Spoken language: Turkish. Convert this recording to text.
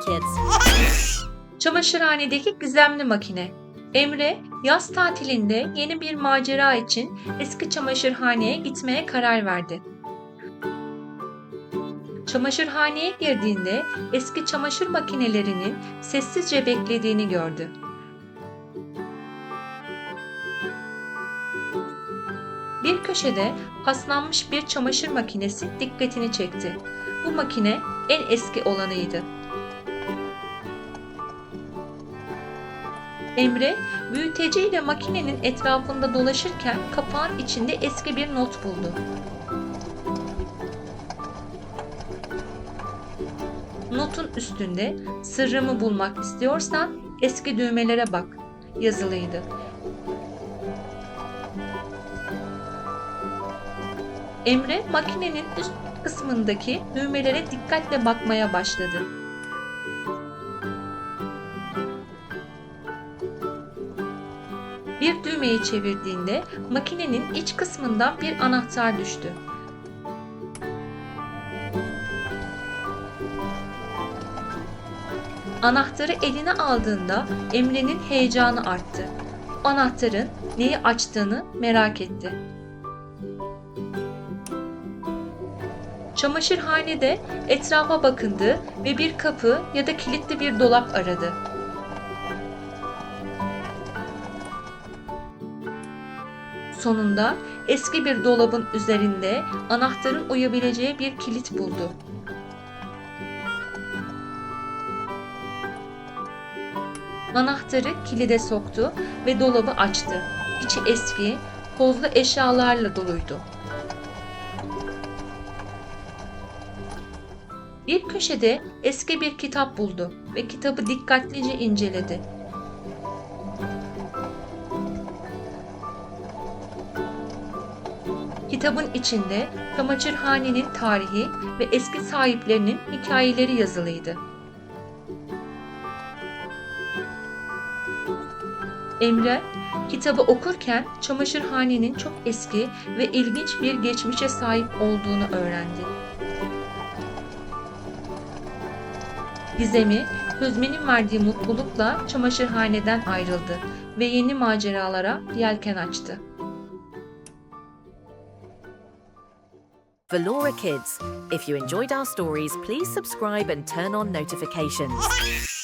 Kids. Çamaşırhanedeki gizemli makine. Emre yaz tatilinde yeni bir macera için eski çamaşırhaneye gitmeye karar verdi. Çamaşırhaneye girdiğinde eski çamaşır makinelerinin sessizce beklediğini gördü. Bir köşede paslanmış bir çamaşır makinesi dikkatini çekti. Bu makine en eski olanıydı. Emre büyüteciyle makinenin etrafında dolaşırken kapağın içinde eski bir not buldu. Notun üstünde sırrımı bulmak istiyorsan eski düğmelere bak yazılıydı. Emre makinenin üst kısmındaki düğmelere dikkatle bakmaya başladı. Bir düğmeyi çevirdiğinde makinenin iç kısmından bir anahtar düştü. Anahtarı eline aldığında Emre'nin heyecanı arttı. Anahtarın neyi açtığını merak etti. Çamaşırhanede etrafa bakındı ve bir kapı ya da kilitli bir dolap aradı. Sonunda eski bir dolabın üzerinde anahtarın uyabileceği bir kilit buldu. Anahtarı kilide soktu ve dolabı açtı. İçi eski, tozlu eşyalarla doluydu. Bir köşede eski bir kitap buldu ve kitabı dikkatlice inceledi. Kitabın içinde çamaşırhanenin tarihi ve eski sahiplerinin hikayeleri yazılıydı. Emre kitabı okurken çamaşırhanenin çok eski ve ilginç bir geçmişe sahip olduğunu öğrendi. Gizemi, Hüzme'nin verdiği mutlulukla çamaşırhaneden ayrıldı ve yeni maceralara yelken açtı. Laura Kids. If you enjoyed our stories, please subscribe and turn on notifications.